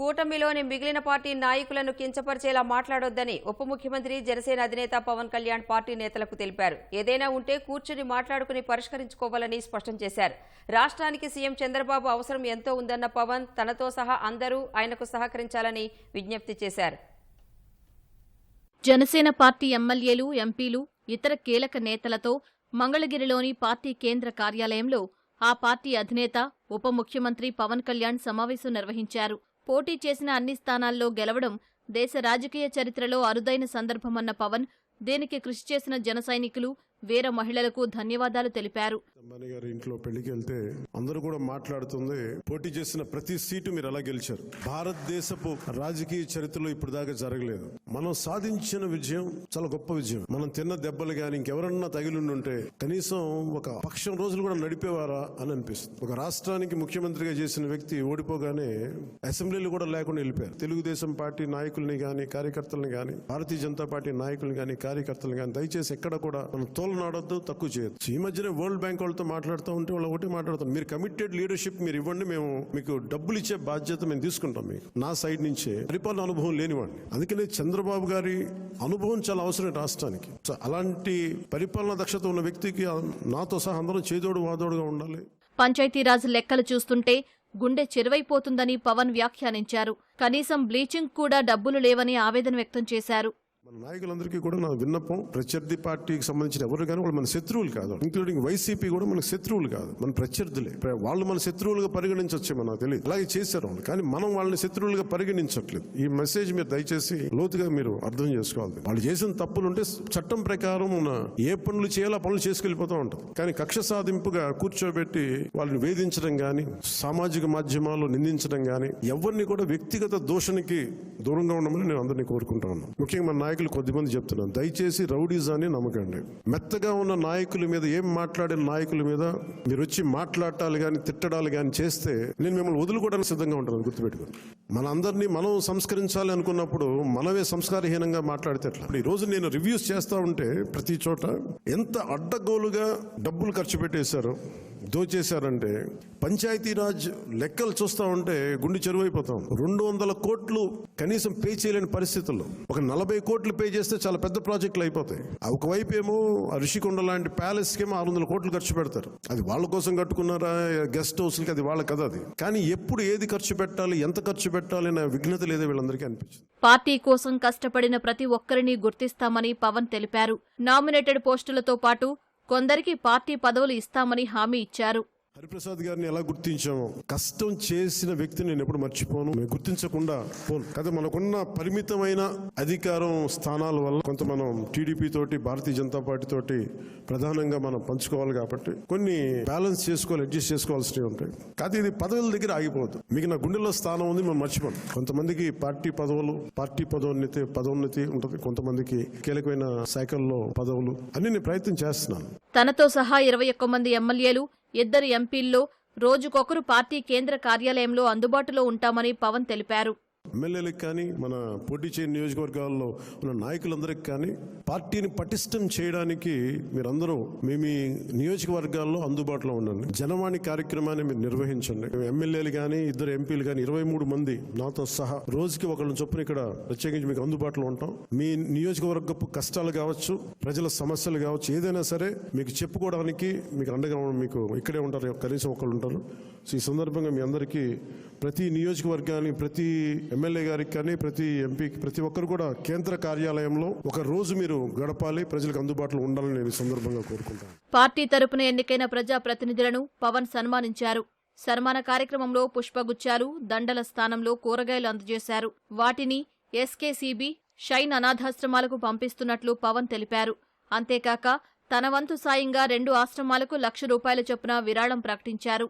కూటమిలోని మిగిలిన పార్టీ నాయకులను కించపరిచేలా మాట్లాడొద్దని ఉప ముఖ్యమంత్రి జనసేన అధినేత పవన్ కళ్యాణ్ పార్టీ నేతలకు తెలిపారు. ఏదైనా ఉంటే కూర్చుని మాట్లాడుకుని పరిష్కరించుకోవాలని స్పష్టం చేశారు. రాష్ట్రానికి సీఎం చంద్రబాబు అవసరం ఎంతో ఉందన్న పవన్ తనతో సహా అందరూ ఆయనకు సహకరించాలని విజ్ఞప్తి చేశారు. జనసేన పార్టీ ఎమ్మెల్యేలు ఎంపీలు ఇతర కీలక నేతలతో మంగళగిరిలోని పార్టీ కేంద్ర కార్యాలయంలో ఆ పార్టీ అధినేత ఉప ముఖ్యమంత్రి పవన్ కళ్యాణ్ సమావేశం నిర్వహించారు. పోటీ చేసిన అన్ని స్థానాల్లో గెలవడం దేశ రాజకీయ చరిత్రలో అరుదైన సందర్భమన్న పవన్ దీనికి కృషి చేసిన జన సైనికులు వీర మహిళలకు ధన్యవాదాలు తెలిపారు. అంబానీ గారి ఇంట్లో పెళ్ళికి వెళ్తే అందరూ కూడా మాట్లాడుతుంది పోటీ చేసిన ప్రతి సీటు మీరు ఎలా గెలిచారు. భారతదేశపు రాజకీయ చరిత్రలో ఇప్పుడు దాకా జరగలేదు. మనం సాధించిన విజయం చాలా గొప్ప విజయం. మనం తిన్న దెబ్బలు గాని ఇంకెవరన్నా తగిలిండుంటే కనీసం ఒక పక్షం రోజులు కూడా నడిపేవారా అని అనిపిస్తుంది. ఒక రాష్ట్రానికి ముఖ్యమంత్రిగా చేసిన వ్యక్తి ఓడిపోగానే అసెంబ్లీలు కూడా లేకుండా వెళ్ళిపోయారు. తెలుగుదేశం పార్టీ నాయకుల్ని గాని కార్యకర్తల్ని గాని భారతీయ జనతా పార్టీ నాయకుల్ని గాని కార్యకర్తలు గాని దయచేసి ఎక్కడ కూడా మనం తోలనాడొద్దు తక్కువ చేయొద్దు. ఈ మధ్యనే వరల్డ్ బ్యాంక్ వాళ్ళతో మాట్లాడుతూ ఉంటే వాళ్ళు ఒకటి మాట్లాడుతాం మీరు కమిటెడ్ లీడర్షిప్ మీరు ఇవ్వండి మేము మీకు డబ్బులు ఇచ్చే బాధ్యత మేము తీసుకుంటాం మీకు. నా సైడ్ నుంచే పరిపాలన అనుభవం లేనివాడిని. అందుకనే చంద్రబాబు గారి అనుభవం చాలా అవసరం రాష్ట్రానికి. అలాంటి పరిపాలన దక్షత ఉన్న వ్యక్తికి నాతో సహా అందరం చేదోడు వాదోడుగా ఉండాలి. పంచాయతీరాజ్ లెక్కలు చూస్తుంటే గుండె చెరువైపోతుందని పవన్ వ్యాఖ్యానించారు. కనీసం బ్లీచింగ్ కూడా డబ్బులు లేవని ఆవేదన వ్యక్తం చేశారు. మన నాయకులందరికీ కూడా నా విన్నపం ప్రత్యర్థి పార్టీకి సంబంధించిన ఎవరు కానీ వాళ్ళు మన శత్రువులు కాదు. ఇంక్లూడింగ్ వైసీపీ కూడా మన శత్రువులు కాదు. మన ప్రత్యర్థులే. వాళ్ళు మన శత్రువులుగా పరిగణించవచ్చు మనకు తెలియదు అలాగే చేశారు వాళ్ళు. కానీ మనం వాళ్ళని శత్రువులుగా పరిగణించట్లేదు. ఈ మెసేజ్ మీరు దయచేసి లోతుగా మీరు అర్థం చేసుకోవాలి. వాళ్ళు చేసిన తప్పులు ఉంటే చట్టం ప్రకారం ఉన్న ఏ పనులు చేయాలో పనులు చేసుకెళ్ళిపోతూ ఉంటుంది కానీ కక్ష సాధింపుగా కూర్చోబెట్టి వాళ్ళని వేధించడం కానీ సామాజిక మాధ్యమాల్లో నిందించడం కానీ ఎవరిని కూడా వ్యక్తిగత దూషణకి దూరంగా ఉండమని నేను అందరినీ కోరుకుంటా ఉన్నాను. ముఖ్యంగా మన నాయకులు కొద్దిమంది చెప్తున్నాను. దయచేసి రౌడీజాన్ని నమ్మకండి. మెత్తగా ఉన్న నాయకుల మీద ఏం మాట్లాడిన నాయకుల మీద మీరు వచ్చి మాట్లాడటాలు కానీ తిట్టడాలు కానీ చేస్తే నేను మిమ్మల్ని వదులుకోవడానికి సిద్ధంగా ఉంటాను గుర్తుపెట్టుకుని మనందరినీ మనం సంస్కరించాలి అనుకున్నప్పుడు మనమే సంస్కారహీనంగా మాట్లాడితే ఎట్లా? ఈ రోజు నేను రివ్యూస్ చేస్తా ఉంటే ప్రతి చోట ఎంత అడ్డగోలుగా డబ్బులు ఖర్చు పెట్టేశారు దోచేశారంటే పంచాయతీరాజ్ లెక్కలు చూస్తా ఉంటే గుండె చెరువైపోతాం. రెండు వందల కోట్లు కనీసం పే చేయలేని పరిస్థితుల్లో. ఒక నలభై కోట్లు పే చేస్తే చాలా పెద్ద ప్రాజెక్టులు అయిపోతాయి. ఒకవైపు ఏమో ఆ ఋషికొండ లాంటి ప్యాలెస్ ఏమో ఆరు వందల కోట్లు ఖర్చు పెడతారు. అది వాళ్ళ కోసం కట్టుకున్నారా? గెస్ట్ హౌస్లకి అది వాళ్ళ కథ అది. కానీ ఎప్పుడు ఏది ఖర్చు పెట్టాలి? ఎంత ఖర్చు పెట్టాలి? అనే విఘ్నత లేదో వీళ్ళందరికీ అనిపించింది. పార్టీ కోసం కష్టపడిన ప్రతి ఒక్కరిని గుర్తిస్తామని పవన్ తెలిపారు. నామినేటెడ్ పోస్టులతో పాటు కొందరికి పార్టీ పదవులు ఇస్తామని హామీ ఇచ్చారు. హరిప్రసాద్ గారిని ఎలా గుర్తించామో? కష్టం చేసిన వ్యక్తిని నేను ఎప్పుడు మర్చిపోను. గుర్తించకుండా పోను. కదా మనకున్న పరిమితమైన అధికారం స్థానాల వల్ల కొంత మనం టీడీపీ తోటి భారతీయ జనతా పార్టీ తోటి ప్రధానంగా మనం పంచుకోవాలి కాబట్టి కొన్ని బ్యాలెన్స్ చేసుకోవాలి అడ్జస్ట్ చేసుకోవాల్సినవి ఉంటాయి. కాదు ఇది పదవుల దగ్గర ఆగిపోవద్దు. మీకు నా గుండెల్లో స్థానం ఉంది మనం మర్చిపోను. కొంతమందికి పార్టీ పదవులు పార్టీ పదోన్నతి పదోన్నతి ఉంటుంది. కొంతమందికి కీలకమైన శాఖల్లో పదవులు. అన్ని నేను ప్రయత్నం చేస్తున్నాను. తనతో సహా ఇరవై ఒక్క మంది ఎమ్మెల్యేలు ఇద్దరు ఎంపీల్లో రోజుకొకరు పార్టీ కేంద్ర కార్యాలయంలో అందుబాటులో ఉంటామని పవన్ తెలిపారు. ఎమ్మెల్యేలకు కానీ మన పోటీ చేయని నియోజకవర్గాల్లో ఉన్న నాయకులందరికీ కానీ పార్టీని పటిష్టం చేయడానికి మీరందరూ మీ మీ నియోజకవర్గాల్లో అందుబాటులో ఉండండి. జనవాణి కార్యక్రమాన్ని మీరు నిర్వహించండి. ఎమ్మెల్యేలు కానీ ఇద్దరు ఎంపీలు కానీ ఇరవై మూడు మంది నాతో సహా రోజుకి ఒకళ్ళని చొప్పున ఇక్కడ ప్రత్యేకించి మీకు అందుబాటులో ఉంటాం. మీ నియోజకవర్గపు కష్టాలు కావచ్చు ప్రజల సమస్యలు కావచ్చు ఏదైనా సరే మీకు చెప్పుకోవడానికి మీకు అండగా మీకు ఇక్కడే ఉంటారు. కనీసం ఒకళ్ళు ఉంటారు. సో ఈ సందర్భంగా మీ అందరికీ ప్రతి నియోజకవర్గానికి ప్రతి ఎమ్మెల్యే గారికి కానీ ప్రతి ఎంపీకి ప్రతి ఒక్కరు కూడా కేంద్ర కార్యాలయంలో ఒక రోజు మీరు గడపాలి ప్రజలకు అందుబాటులో ఉండాలని నేను సందర్భంగా కోరుకుంటాను. పార్టీ తరపున ఎన్నికైన ప్రజా ప్రతినిధులను పవన్ సన్మానించారు. సన్మాన కార్యక్రమంలో పుష్పగుచ్చాలు దండల స్థానంలో కూరగాయలు అందజేశారు. వాటిని ఎస్కేసీబీ షైన్ అనాథాశ్రమాలకు పంపిస్తున్నట్లు పవన్ తెలిపారు. అంతేకాక తన వంతు సాయంగా రెండు ఆశ్రమాలకు లక్ష రూపాయల చొప్పున విరాళం ప్రకటించారు.